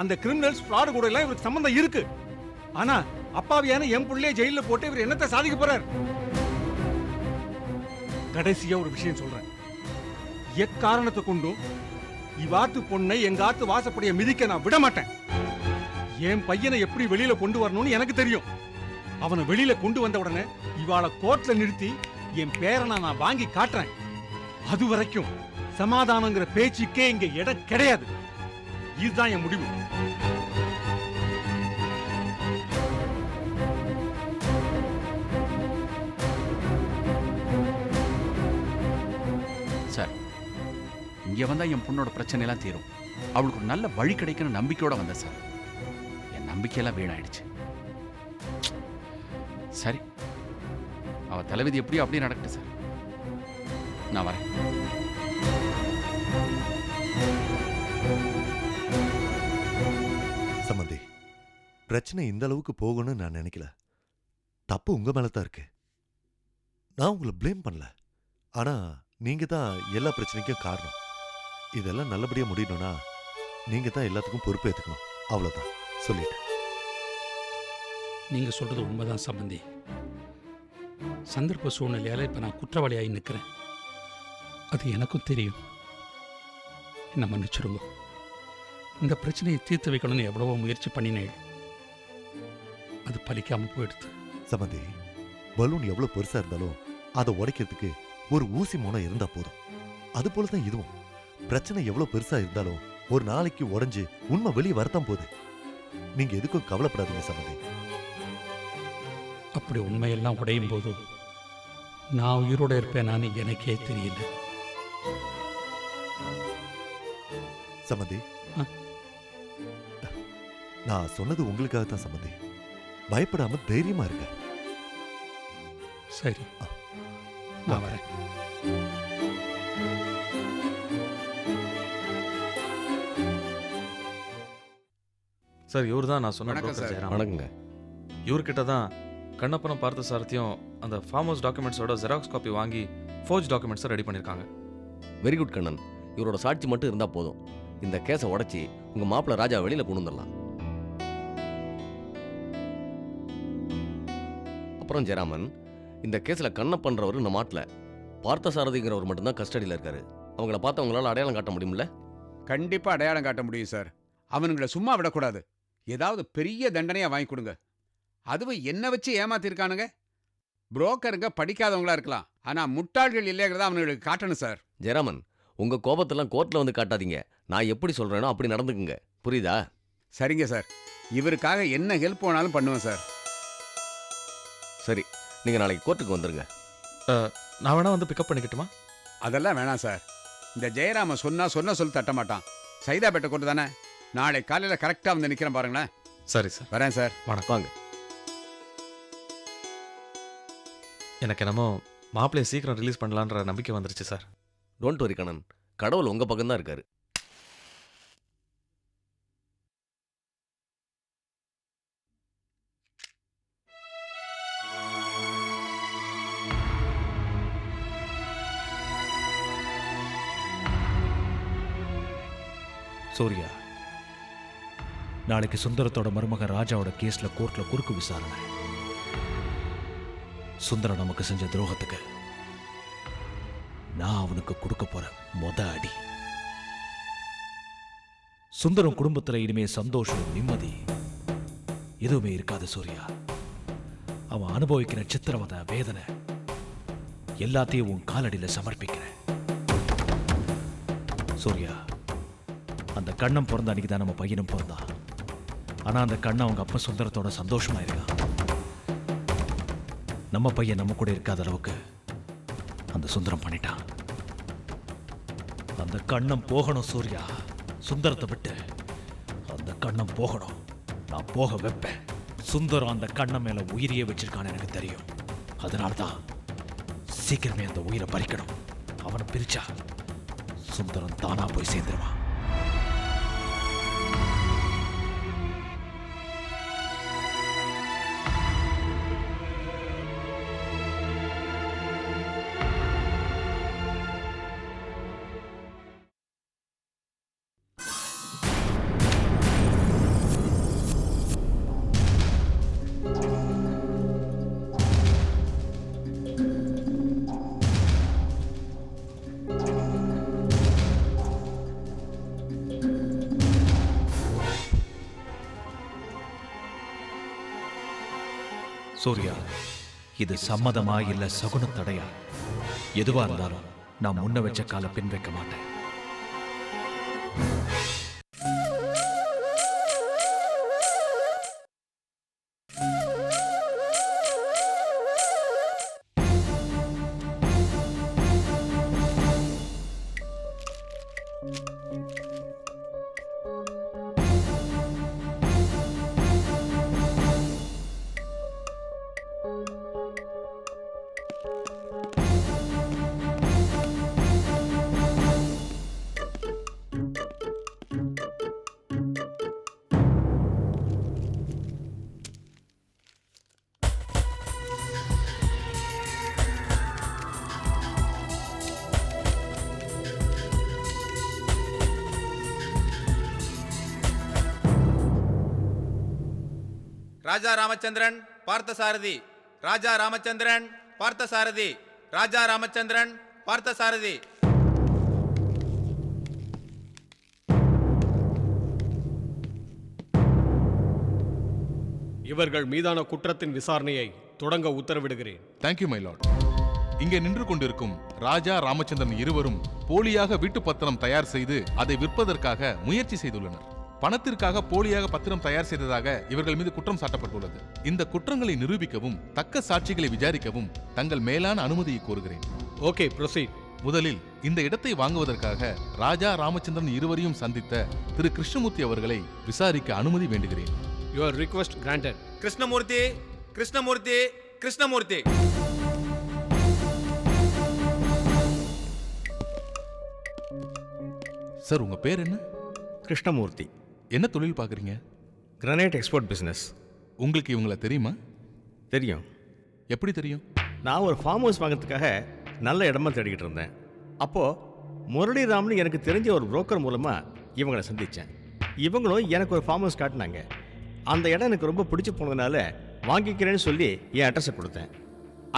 அந்த criminals fraud கூட எல்லாம் இவருக்கு சம்பந்தம் இருக்கு. ஆனா அப்பாவியான என் பிள்ளைய ஜெயில போட்டு இவர் என்னத்தை சாதிக்க போறார்? கடைசியா ஒரு விஷயம் சொல்றேன். எக்காரணத்தை கொண்டும் இவாத்து பொண்ணை எங்க ஆத்து வாசப்படிய மிதிக்க நான் விட மாட்டேன். என் பையனை எப்படி வெளியில கொண்டு வரணும்னு எனக்கு தெரியும். அவனை வெளியில கொண்டு வந்த உடனே இவாளை கோர்ட்ல நிறுத்தி என் பேரனை நான் வாங்கி காட்டுறேன். அது வரைக்கும் சமாதானங்கிற பேச்சுக்கே இங்க இடம் கிடையாது. இதுதான் என் முடிவு. சார் இங்க வந்தா என் பொண்ணோட பிரச்சனை எல்லாம் தீரும். அவளுக்கு ஒரு நல்ல வழி கிடைக்கணும் நம்பிக்கையோட வந்தேன் சார். என் நம்பிக்கையெல்லாம் வீணாயிடுச்சு. சரி. அவ தலைவிதி எப்படியோ அப்படியே நடக்கட்டும் சார். நான் வரேன். பிரச்சனை இந்த அளவுக்கு போகணும்னு நான் நினைக்கல. தப்பு உங்க மேல தான் இருக்கு. நான் உங்களை ப்ளேம் பண்ணல. ஆனா நீங்க தான் எல்லா பிரச்சனைக்கும் காரணம். இதெல்லாம் நல்லபடியா முடியணும்னா நீங்க தான் எல்லாத்துக்கும் பொறுப்பு ஏத்துக்கணும். அவ்வளவுதான். சொல்லிட்டேன். நீங்க சொல்றது உண்மைதான் சம்பந்தி. சந்தர்ப்ப சூழ்நிலையால இப்ப நான் குற்றவாளியாகி நிற்கிறேன் அது எனக்கும் தெரியும். என்ன மன்னிச்சிருங்க. இந்த பிரச்சனையை தீர்த்து வைக்கணும்னு எவ்வளவோ முயற்சி பண்ணினேன். அது பலிக்காம போயிடுது. சம்மந்தி பலூன் எவ்வளவு பெருசா இருந்தாலும் அதை உடைக்கிறதுக்கு ஒரு ஊசி மோனம் இருந்தா போதும். அது போல தான் இதுவும். பிரச்சனை எவ்வளவு பெருசா இருந்தாலும் ஒரு நாளைக்கு உடைஞ்சு உண்மை வெளியே வரத்தான் போகுது. நீங்க எதுக்கும் கவலைப்படாதீங்க சம்மந்தி அப்படி உண்மையெல்லாம் உடையும் போது நான் உயிரோட இருப்பேனான்னு எனக்கே தெரியல. சம்மந்தி ஆ? நான் சொன்னது உங்களுக்காக தான் சம்மந்தி பயப்படாம தைரியமா இருங்க. சரி. நான் வரேன். சார் இவர் தான் நான் சொன்ன வணக்கம் broker சார். ஜெயராம். வணக்கங்க. இவர்கிட்ட தான் கண்ணப்பனம் பார்த்த சாரத்தையும் அந்த ஃபார்ம் ஹவுஸ் டாக்குமெண்ட்ஸோட ஜெராக்ஸ் காப்பி வாங்கி ஃபோர்ஜ் டாக்குமெண்ட்ஸை ரெடி பண்ணியிருக்காங்க வெரி குட் கண்ணன். இவரோட சாட்சி மட்டும் இருந்தா போதும். இந்த கேஸை உடைச்சி உங்க மாப்பிள்ள ராஜா வெளியில கொண்டு வந்துடலாம். அப்புறம் ஜெராமன் இந்த கேஸ்ல கண்ணப்பன்றவர் நம்ம மாட்டில். பார்த்தசாரதிங்கிறவர் மட்டும்தான் கஸ்டடியில் இருக்காரு. அவங்கள பார்த்து அவங்களால அடையாளம் காட்ட முடியும்ல? கண்டிப்பா அடையாளம் காட்ட முடியும் சார். அவனுங்களை சும்மா விடக்கூடாது. ஏதாவது பெரிய தண்டனையா வாங்கி கொடுங்க. அதுவும் என்ன வச்சு ஏமாத்திருக்கானுங்க. புரோக்கருங்க படிக்காதவங்களா இருக்கலாம். ஆனா முட்டாள்கள் இல்லைங்கிறத அவனுங்களுக்கு காட்டணும் சார். ஜெராமன் உங்க கோபத்தெல்லாம் கோர்ட்ல வந்து காட்டாதீங்க. நான் எப்படி சொல்றேனோ அப்படி நடந்துக்குங்க. புரியுதா? சரிங்க சார். இவருக்காக என்ன ஹெல்ப் வேணாலும் பண்ணுவேன் சார். சரி நீங்க நாளைக்கு கோர்ட்டுக்கு வந்துருங்க. நான் வேணா வந்து பிக்கப் பண்ணிக்கட்டுமா? அதெல்லாம் வேணாம் சார். இந்த ஜெயராம சொன்னா சொன்ன சொல் தட்ட மாட்டான். சைதாப்பேட்டை கொண்டு தானே? நாளை காலையில கரெக்டா வந்து நிக்கிறேன் பாருங்களேன். சரி சார். வரேன் சார். வாங்க. எனக்கு என்னமோ மாப்பிள்ளையை சீக்கிரம் ரிலீஸ் பண்ணலான்ற நம்பிக்கை வந்துருச்சு சார். Don't worry Kannan. கடவுள் உங்க பக்கம் தான் இருக்காரு. சூர்யா நாளைக்கு சுந்தரத்தோட மருமக ராஜாவோட கேஸ்ல கோர்ட்ல குறுக்கு விசாரணை. சுந்தரம் நமக்கு செஞ்ச துரோகத்துக்கு நான் அவனுக்கு கொடுக்க போற மொத அடி. சுந்தரம் குடும்பத்துல இனிமே சந்தோஷம் நிம்மதி எதுவுமே இருக்காது சூர்யா. அவன் அனுபவிக்கிற சித்திரவதை வேதனை எல்லாத்தையும் உன் காலடியில சமர்ப்பிக்கிறேன். சூர்யா அந்த கண்ணம் பிறந்த அன்னைக்கு தான் நம்ம பையனும் பிறந்தான். ஆனா அந்த கண்ணை அவங்க அப்பா சுந்தரத்தோட சந்தோஷமா இருக்கான் நம்ம பையன் நம்ம கூட இருக்காத அளவுக்கு அந்த சுந்தரம் பண்ணிட்டான். அந்த கண்ணம் போகணும் சூர்யா. சுந்தரத்தை விட்டு அந்த கண்ணம் போகணும். நான் போக வைப்பேன். சுந்தரம் அந்த கண்ணம் மேல உயிரியே வச்சிருக்கான்னு எனக்கு தெரியும். அதனால தான் சீக்கிரமே அந்த உயிரை பறிக்கணும். அவனை பிரிச்சா சுந்தரம் தானா போய் சேர்ந்துருவான். சூர்யா இது சம்மதமா இல்ல சகுன தடையா? எதுவா இருந்தாலும் நான் முன்ன வச்ச கால பின் வைக்க மாட்டேன். ராஜா ராமச்சந்திரன் பார்த்தசாரதி. ராஜா ராமச்சந்திரன் பார்த்தசாரதி. ராஜா ராமச்சந்திரன் பார்த்தசாரதி. இவர்கள் மீதான குற்றத்தின் விசாரணையை தொடங்க உத்தரவிடுகிறேன். தேங்க்யூ மை லார்ட் இங்கே நின்று கொண்டிருக்கும் ராஜா ராமச்சந்திரன் இருவரும் போலியாக வீட்டு பத்திரம் தயார் செய்து அதை விற்பதற்காக முயற்சி செய்துள்ளனர். பணத்திற்காக போலியாக பத்திரம் தயார் செய்ததாக இவர்கள் மீது குற்றம் சாட்டப்பட்டுள்ளது. இந்த குற்றங்களை நிரூபிக்கவும் தக்க சாட்சிகளை விசாரிக்கவும் தங்கள் மேலான அனுமதியை கோருகிறேன். Okay proceed. முதலில் இந்த இடத்தை வாங்குவதற்காக ராஜா ராமச்சந்திரன் இருவரையும் சந்தித்த திரு கிருஷ்ணமூர்த்தி அவர்களை விசாரிக்க அனுமதி வேண்டுகிறேன். Your request granted Krishnamurthy Krishnamurthy Krishnamurthy. Sir உங்க பேர் என்ன? கிருஷ்ணமூர்த்தி. என்ன தொழில் பார்க்குறீங்க? கிரனைட் எக்ஸ்போர்ட் பிஸ்னஸ் உங்களுக்கு இவங்கள தெரியுமா? தெரியும். எப்படி தெரியும்? நான் ஒரு ஃபார்ம் ஹவுஸ் வாங்குறதுக்காக நல்ல இடமா தேடிக்கிட்டு இருந்தேன். அப்போது முரளிராம்னு எனக்கு தெரிஞ்ச ஒரு புரோக்கர் மூலமாக இவங்களை சந்தித்தேன் இவங்களும் எனக்கு ஒரு ஃபார்ம் ஹவுஸ் காட்டினாங்க. அந்த இடம் எனக்கு ரொம்ப பிடிச்சி போனதுனால வாங்கிக்கிறேன்னு சொல்லி என் அட்ரஸை கொடுத்தேன்.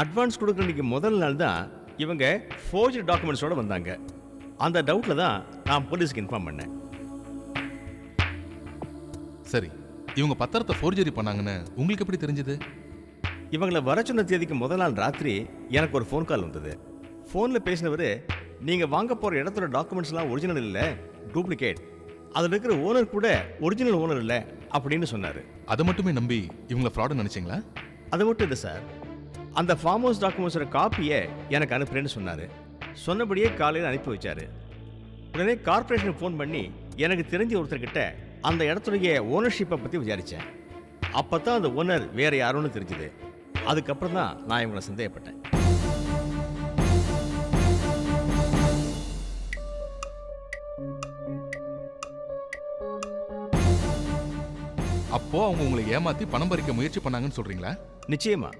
அட்வான்ஸ் கொடுக்குறதுக்கு முதல் நாள் தான் இவங்க ஃபோர்ஜ் டாக்குமெண்ட்ஸோடு வந்தாங்க. அந்த டவுட்டில் தான் நான் போலீஸ்க்கு இன்ஃபார்ம் பண்ணேன். சரி இவங்க பத்திரத்தை ஃபோர்ஜரி பண்ணாங்கன்னு உங்களுக்கு எப்படி தெரிஞ்சது? இவங்களை வர சொன்ன தேதிக்கு முதல் நாள் ராத்திரி எனக்கு ஒரு ஃபோன் கால் வந்தது. ஃபோனில் பேசினவர் நீங்கள் வாங்க போகிற இடத்தோட டாக்குமெண்ட்ஸ்லாம் ஒரிஜினல் இல்லை டூப்ளிகேட் அதில் இருக்கிற ஓனர் கூட ஒரிஜினல் ஓனர் இல்லை அப்படின்னு சொன்னார். அதை மட்டுமே நம்பி இவங்கள ஃப்ராடு நினைச்சீங்களா? அது மட்டும் இல்லை சார். அந்த ஃபார்ம் ஹவுஸ் டாக்குமெண்ட்ஸோட காப்பியை எனக்கு அனுப்புறேன்னு சொன்னார். சொன்னபடியே காலையில் அனுப்பி வச்சாரு. உடனே கார்ப்பரேஷனுக்கு ஃபோன் பண்ணி எனக்கு தெரிஞ்ச ஒருத்தர்கிட்ட அந்த இடத்துடைய ஓனர்ஷிப்பை பற்றி விசாரித்தேன் அப்போ தான் அந்த ஓனர் வேறு யாரோன்னு தெரிஞ்சுது. அதுக்கப்புறம் தான் நான் இவங்களை சந்தேகப்பட்டேன். அப்போ அவங்க உங்களை ஏமாத்தி பணம் பறிக்க முயற்சி பண்ணாங்கன்னு சொல்றீங்களா? நிச்சயமா.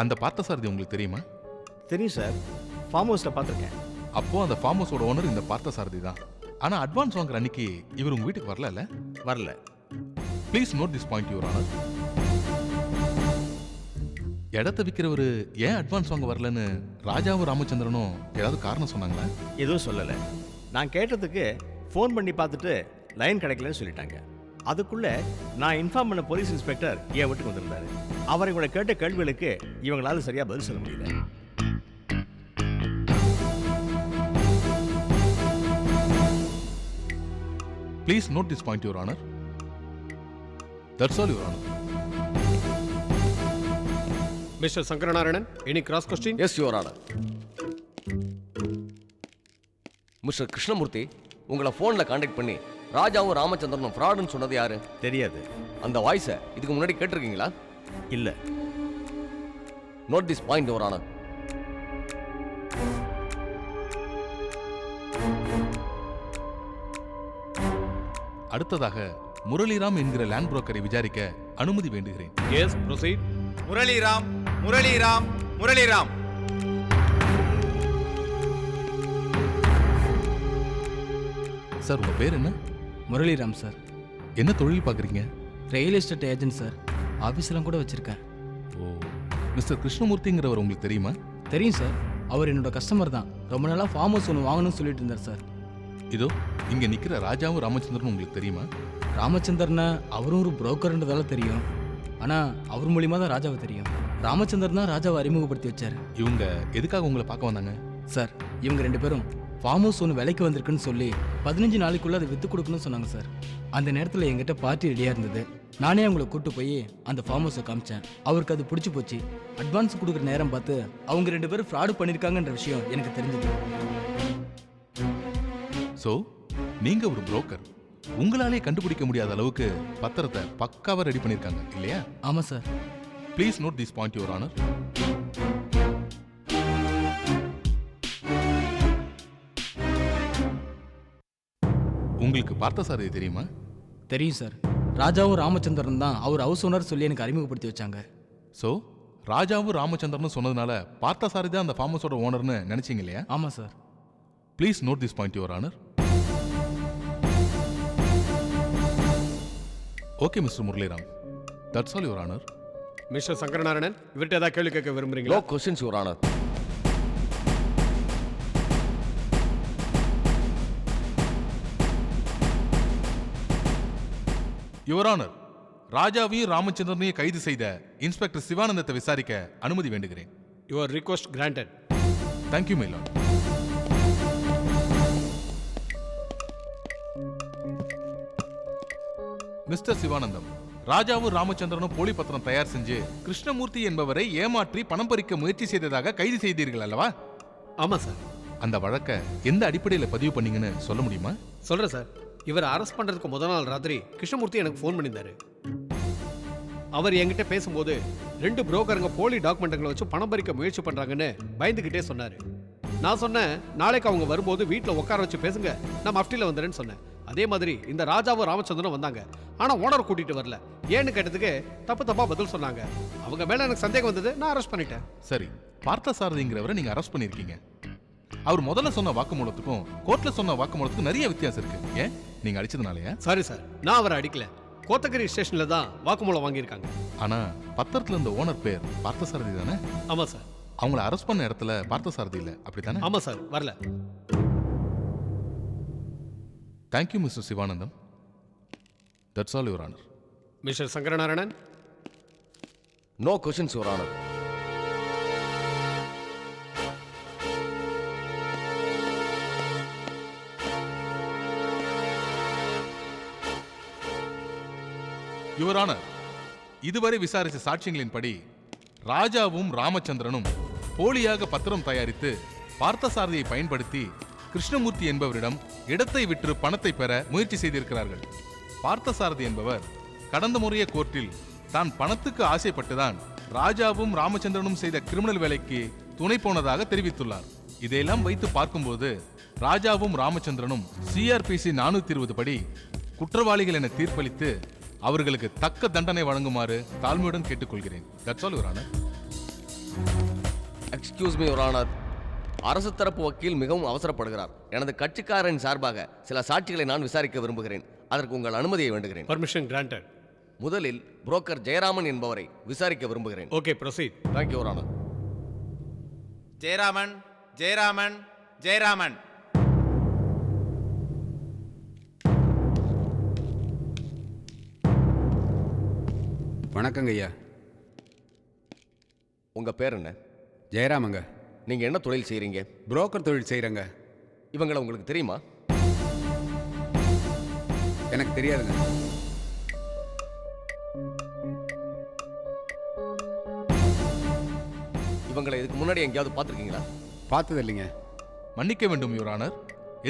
அந்த பார்த்தசாரதி உங்களுக்கு தெரியுமா? தெரியும் சார். ஃபார்ம் ஹவுஸில் பார்த்துருக்கேன். அப்போ அந்த ஃபார்ம் ஹவுஸோட ஓனர் இந்த பார்த்தசாரதி தான் ஆனா அட்வான்ஸ் வாங்குற அன்னைக்கு இவர் உங்க வீட்டுக்கு வரல வரல. Please note this point your honour இடத்த விற்கிறவர் ஏன் அட்வான்ஸ் வாங்க வரலன்னு ராஜாவும் ராமச்சந்திரனும் ஏதாவது காரணம் சொன்னாங்களா? எதுவும் சொல்லலை. நான் கேட்டதுக்கு ஃபோன் பண்ணி பார்த்துட்டு லைன் கிடைக்கலன்னு சொல்லிட்டாங்க. அதுக்குள்ள நான் இன்ஃபார்ம் பண்ண போலீஸ் இன்ஸ்பெக்டர் என் வீட்டுக்கு வந்திருந்தாரு. அவர் இவங்களை கேட்ட கேள்விகளுக்கு இவங்களால சரியா பதில் சொல்ல முடியல. Please note this point your honour that's all your honour mister Sankaranarayanan any cross question yes your honour mister Krishnamurthy உங்களை ஃபோனில் காண்டாக்ட் பண்ணி ராஜாவும் ராமச்சந்திரனும் ஃப்ராடுன்னு சொன்னது யாரு? தெரியாது. அந்த வாய்ஸை இதுக்கு முன்னாடி கேட்டிருக்கீங்களா? இல்லை. Note this point your honour அடுத்ததாக முரளிராம் என்கிற லேண்ட் புரோக்கரை விசாரிக்க அனுமதி வேண்டுகிறேன். Yes proceed Muraliram Muraliram Muraliram. Sir உங்க பேர் என்ன? முரளிராம் சார். என்ன தொழில் பார்க்குறீங்க? Real estate agent sir. ஆஃபீஸ்லாம் கூட வச்சுருக்கேன். ஓ மிஸ்டர் கிருஷ்ணமூர்த்திங்கிறவர் உங்களுக்கு தெரியுமா? தெரியும் சார். அவர் என்னோட கஸ்டமர் தான். ரொம்ப நாளாக ஃபார்ம் ஹவுஸ் ஒன்று வாங்கணும்னு சொல்லிட்டு இருந்தார் சார். இதோ இங்க நிக்கிற ராஜாவும் ராமச்சந்திரனும் உங்களுக்கு தெரியுமா? ராமச்சந்திரனை அவரும் ஒரு புரோக்கர்ன்றதால தெரியும். ஆனால் அவர் மூலியமா தான் ராஜாவை தெரியும். ராமச்சந்திரன் தான் ராஜாவை அறிமுகப்படுத்தி வச்சார். இவங்க எதுக்காக உங்களை பார்க்க வந்தாங்க? சார் இவங்க ரெண்டு பேரும் ஃபார்ம் ஹவுஸ் ஒன்று விலைக்கு வந்திருக்குன்னு சொல்லி பதினஞ்சு நாளைக்குள்ள அதை விற்று கொடுக்கணும்னு சொன்னாங்க சார். அந்த நேரத்தில் எங்கிட்ட பார்ட்டி ரெடியாக இருந்தது. நானே அவங்கள கூட்டு போய் அந்த ஃபார்ம் ஹவுஸை காமிச்சேன். அவருக்கு அது பிடிச்சி போச்சு. அட்வான்ஸ் கொடுக்குற நேரம் பார்த்து அவங்க ரெண்டு பேரும் ஃப்ராடு பண்ணியிருக்காங்கன்ற விஷயம் எனக்கு தெரிஞ்சது. ஸோ நீங்க ஒரு புரோக்கர் உங்களாலே கண்டுபிடிக்க முடியாத அளவுக்கு பத்திரத்தை பக்காவா ரெடி பண்ணிருக்காங்க இல்லையா? ஆமாம் sir please note this point your honour உங்களுக்கு பார்த்தசாரதி தெரியுமா? தெரியும் சார் ராஜாவும் ராமச்சந்திரன் தான் அவர் ஹவுஸ் ஓனர் சொல்லி எனக்கு அறிமுகப்படுத்தி வச்சாங்க. ஸோ ராஜாவும் ராமச்சந்திரனும் சொன்னதுனால பார்த்தசாரதி தான் அந்த ஃபார்ம் ஹவுஸோட ஓனர்னு நினைச்சீங்க இல்லையா? ஆமாம் sir please note this point your honour okay mister Muraliram. That's all your honour mister Sankaranarayanan இவர்கிட்ட ஏதாவது கேள்வி கேட்க விரும்புறீங்களா? No questions your honour your honour ராஜாவையும் ராமச்சந்திரனையும் கைது செய்த இன்ஸ்பெக்டர் சிவானந்தத்தை விசாரிக்க அனுமதி வேண்டுகிறேன். Your request granted thank you my mister Sivanandam ராஜாவும் ராமச்சந்திரனும் போலி பத்திரம் தயார் செஞ்சு கிருஷ்ணமூர்த்தி என்பவரை ஏமாற்றி பணம் பறிக்க முயற்சி செய்ததாக கைது செய்தீர்கள் அல்லவா? ஆமாம் சார். அந்த வழக்கை எந்த அடிப்படையில் பதிவு பண்ணீங்கன்னு சொல்ல முடியுமா? சொல்கிறேன் சார். இவர் அரெஸ்ட் பண்ணுறதுக்கு முதல் நாள் ராத்திரி கிருஷ்ணமூர்த்தி எனக்கு ஃபோன் பண்ணியிருந்தாரு. அவர் என்கிட்ட பேசும்போது ரெண்டு புரோக்கருங்க போலி டாக்குமெண்ட்டுகளை வச்சு பணம் பறிக்க முயற்சி பண்ணுறாங்கன்னு பயந்துக்கிட்டே சொன்னார். நான் சொன்னேன் நாளைக்கு அவங்க வரும்போது வீட்டில் உட்கார வச்சு பேசுங்க. நான் மஃப்டியில் வந்துடுறேன்னு சொன்னேன். அதே மாதிரி இந்த ராஜாவும் ராமச்சந்திரனும் வந்தாங்க. ஆனால் ஓனர் கூட்டிகிட்டு வரல. ஏன்னு கேட்டதுக்கு தப்பு தப்பாக பதில் சொன்னாங்க. அவங்க மேலே எனக்கு சந்தேகம் வந்தது. நான் அரெஸ்ட் பண்ணிட்டேன். சரி. பார்த்தசாரதிங்கிறவரை நீங்க அரெஸ்ட் பண்ணிருக்கீங்க அவர் முதல்ல சொன்ன வாக்குமூலத்துக்கும் கோர்ட்ல சொன்ன வாக்குமூலத்துக்கும் நிறைய வித்தியாசம் இருக்கு. ஏன்? நீங்க அடிச்சதுனாலயா? சாரி சார் நான் அவரை அடிக்கல. கோத்தகிரி ஸ்டேஷனில் தான் வாக்குமூலம் வாங்கியிருக்காங்க. ஆனா பத்திரத்துல இருந்த ஓனர் பேர் பார்த்தசாரதி தானே? ஆமாம் சார் அவங்கள அரெஸ்ட் பண்ண இடத்துல பார்த்தசாரதி இல்ல. அப்படித்தானே? ஆமாம் சார் வரல. Thank you mister Sivanandam that's all your honour mister Sankaranarayanan no questions your honour your honour இதுவரை விசாரித்த சாட்சியங்களின்படி ராஜாவும் ராமச்சந்திரனும் போலியாக பத்திரம் தயாரித்து பார்த்தசாரதியை பயன்படுத்தி கிருஷ்ணமூர்த்தி என்பவரிடம் இடத்தை விற்று பணத்தை பெற முயற்சி செய்திருக்கிறார்கள். பார்த்தசாரதி என்பவர் கடந்த முறைய கோர்ட்டில் தான் பணத்துக்கு ஆசைப்பட்டுதான் ராஜாவும் ராமச்சந்திரனும் செய்த கிரிமினல் வேலைக்கு துணை போனதாக தெரிவித்துள்ளார். இதையெல்லாம் வைத்து பார்க்கும்போது ராஜாவும் ராமச்சந்திரனும் சிஆர்பிசி நானூத்தி இருபது படி குற்றவாளிகள் என தீர்ப்பளித்து அவர்களுக்கு தக்க தண்டனை வழங்குமாறு தாழ்மையுடன் கேட்டுக்கொள்கிறேன். That's all your honour excuse me your honour அரசு தரப்பு வக்கீல் மிகவும் அவசரப்படுகிறார். எனது கட்சிக்காரரின் சார்பாக சில சாட்சிகளை நான் விசாரிக்க விரும்புகிறேன். அதற்கு உங்கள் அனுமதியை வேண்டுகிறேன். பர்மிஷன் கிராண்டட் முதலில் புரோக்கர் ஜெயராமன் என்பவரை விசாரிக்க விரும்புகிறேன். Okay proceed thank you your honour Jayaraman Jayaraman Jayaraman. வணக்கங்க ஐயா உங்க பேர் என்ன? ஜெயராமங்க. நீங்க என்ன தொழில் செய்றீங்க? புரோக்கர் தொழில் செய்கிறேங்க இவங்களை உங்களுக்கு தெரியுமா? எனக்கு தெரியாதுங்க. இவங்களை இதுக்கு முன்னாடி எங்கேயாவது பார்த்துருக்கீங்களா? பார்த்தது இல்லைங்க. மன்னிக்க வேண்டும் யுவர் ஆனர்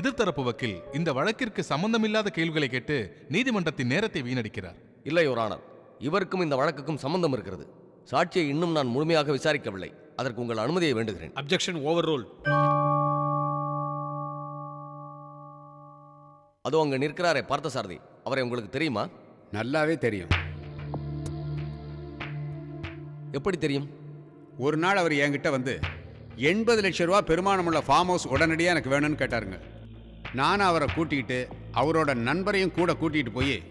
எதிர்த்தரப்பு வக்கீல் இந்த வழக்கிற்கு சம்பந்தமில்லாத கேள்விகளை கேட்டு நீதிமன்றத்தின் நேரத்தை வீணடிக்கிறார். இல்லை யுவர் ஆனர் இவருக்கும் இந்த வழக்குக்கும் சம்பந்தம் இருக்கிறது. சாட்சியை இன்னும் நான் முழுமையாக விசாரிக்கவில்லை. அதற்கு உங்கள் அனுமதியை வேண்டுகிறேன். அப்ஜெக்ஷன் ஓவர் ரூல் அதோ அங்க நிற்கிறாரே பார்த்தசாரதி. அவரை உங்களுக்கு தெரியுமா? நல்லாவே தெரியும். எப்படி தெரியும்? ஒரு நாள் அவர் என்கிட்ட வந்து எண்பது லட்ச ரூபா பெருமானமுள்ள ஃபார்ம் ஹவுஸ் உடனடியாக எனக்கு வேணும்னு கேட்டாருங்க. நானும் அவரை கூட்டிக்கிட்டு அவரோட நண்பரையும் கூட கூட்டிகிட்டு போய்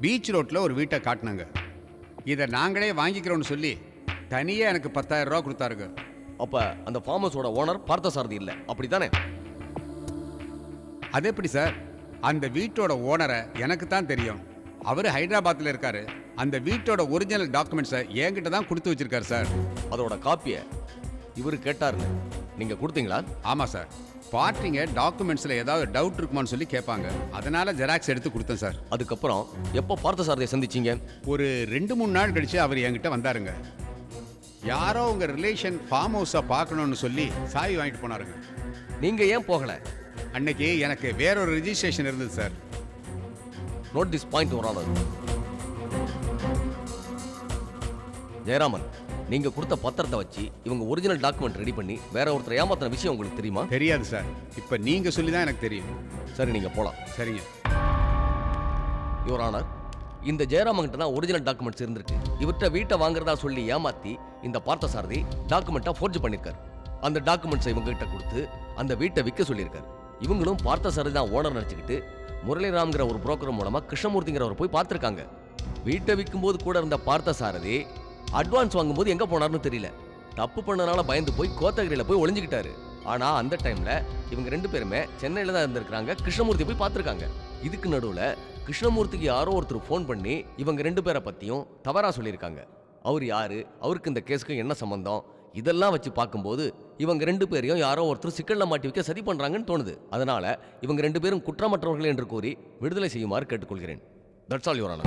பீச் ரோட்டில் ஒரு வீட்டை காட்டினாங்க. இதை நாங்களே வாங்கிக்கிறோம்னு சொல்லி தனியாக எனக்கு பத்தாயிரம் ரூபா கொடுத்தாருங்க. அப்ப அந்த ஃபார்ம் ஹவுஸோட ஓனர் பார்த்தசாரதி இல்லை. அப்படித்தானே அது எப்படி சார்? அந்த வீட்டோட ஓனரை எனக்கு தான் தெரியும். அவர் ஹைதராபாத்தில் இருக்காரு. அந்த வீட்டோட ஒரிஜினல் டாக்குமெண்ட்ஸை என்கிட்ட தான் கொடுத்து வச்சிருக்காரு சார். அதோட காப்பியை இவர் கேட்டாருன்னு நீங்க கொடுத்தீங்களா? ஆமாம் சார். பார்ட்டிங்க டாக்குமெண்ட்ஸில் ஏதாவது டவுட் இருக்குமான்னு சொல்லி கேட்பாங்க. அதனால ஜெராக்ஸ் எடுத்து கொடுத்தேன் சார். அதுக்கப்புறம் எப்போ பார்த்த சாரதியை சந்திச்சீங்க? ஒரு ரெண்டு மூணு நாள் கழிச்சு அவர் என்கிட்ட வந்தாருங்க. யாரோ உங்க ரிலேஷன் ஃபார்ம் ஹவுஸை பார்க்கணும்னு சொல்லி சாவி வாங்கிட்டு போனாருங்க. நீங்க ஏன் போகல? அன்னைக்கு எனக்கு வேறொரு ரிஜிஸ்ட்ரேஷன் இருந்தது sir note this point your honour Jayaraman நீங்க கொடுத்த பத்திரத்தை வச்சு இவங்க ஒரிஜினல் டாக்குமெண்ட் ரெடி பண்ணி வேற ஒருத்தர் ஏமாத்தின விஷயம் உங்களுக்கு தெரியுமா? தெரியாது சார் இப்போ நீங்க சொல்லி தான் எனக்கு தெரியும். சரி நீங்க போலாம். சரிங்க. யுவர் ஆனர் இந்த ஜெயராமன் கிட்ட தான் ஒரிஜினல் டாக்குமெண்ட்ஸ் இருந்திருக்கு. இவர்கிட்ட வீட்டை வாங்குறதா சொல்லி ஏமாத்தி இந்த பார்த்தசாரதி டாக்குமெண்ட்டை ஃபோர்ஜ் பண்ணியிருக்காரு அந்த டாக்குமெண்ட்ஸை இவங்க கிட்ட கொடுத்து அந்த வீட்டை விற்க சொல்லியிருக்காரு. இவங்களும் பார்த்தசாரதி தான் ஓனர் நினச்சிக்கிட்டு முரளிராம்ங்கிற ஒரு புரோக்கர் மூலமாக கிருஷ்ணமூர்த்திங்கிறவர் போய் பார்த்துருக்காங்க. வீட்டை விற்கும்போது கூட இருந்த பார்த்தசாரதி அட்வான்ஸ் வாங்கும்போது எங்கே போனார்னு தெரியல. தப்பு பண்ணனால பயந்து போய் கோத்தகிரியில் போய் ஒளிஞ்சுக்கிட்டாரு. ஆனால் அந்த டைமில் இவங்க ரெண்டு பேருமே சென்னையில் தான் இருந்திருக்கிறாங்க கிருஷ்ணமூர்த்தி போய் பார்த்துருக்காங்க. இதுக்கு நடுவில் கிருஷ்ணமூர்த்திக்கு யாரோ ஒருத்தர் ஃபோன் பண்ணி இவங்க ரெண்டு பேரை பற்றியும் தவறாக சொல்லியிருக்காங்க. அவர் யார்? அவருக்கு இந்த கேஸுக்கு என்ன சம்மந்தம் இதெல்லாம் வச்சு பார்க்கும்போது இவங்க ரெண்டு பேரையும் யாரோ ஒருத்தர் சிக்கலில் மாட்டி வைக்க சரி பண்ணுறாங்கன்னு தோணுது. அதனால் இவங்க ரெண்டு பேரும் குற்றமற்றவர்கள் என்று கூறி விடுதலை செய்யுமாறு கேட்டுக்கொள்கிறேன். தட்ஸ் ஆல் யோரானா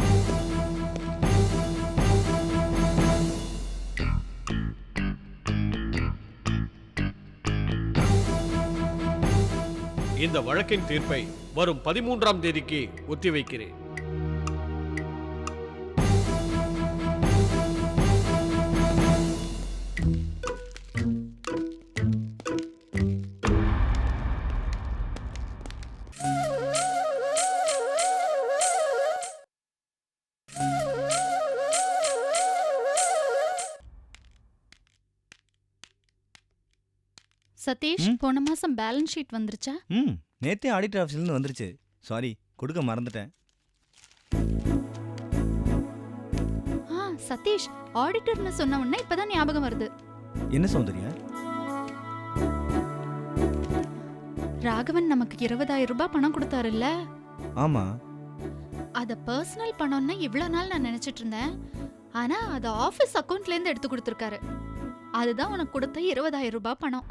இந்த வழக்கின் தீர்ப்பை வரும் பதிமூன்றாம் தேதிக்கு ஒத்திவைக்கிறேன். சதீஷ் போன மாசம் பேலன்ஸ் ஷீட் வந்துருச்சா? ம் நேத்தே ஆடிட்டர் ஆஃபீஸ்லேருந்து வந்துருச்சு. சாரி கொடுக்க மறந்துட்டேன். ஆ சதீஷ் ஆடிட்டர்னு சொன்ன உடனே இப்பதான் ஞாபகம் வருது. என்ன சௌந்தர்யா? ராகவன் நமக்கு இருபதாயிரம் ரூபாய் பணம் கொடுத்தாருல்ல? ஆமாம் அத பர்சனல் பணம்னு இவ்வளவு நாள் நான் நினைச்சிட்டு இருந்தேன். ஆனா அது ஆபீஸ் அக்கவுண்ட்ல இருந்து எடுத்து கொடுத்துருக்காரு. அதுதான் உனக்கு கொடுத்த இருபதாயிரம் ரூபாய் பணம்.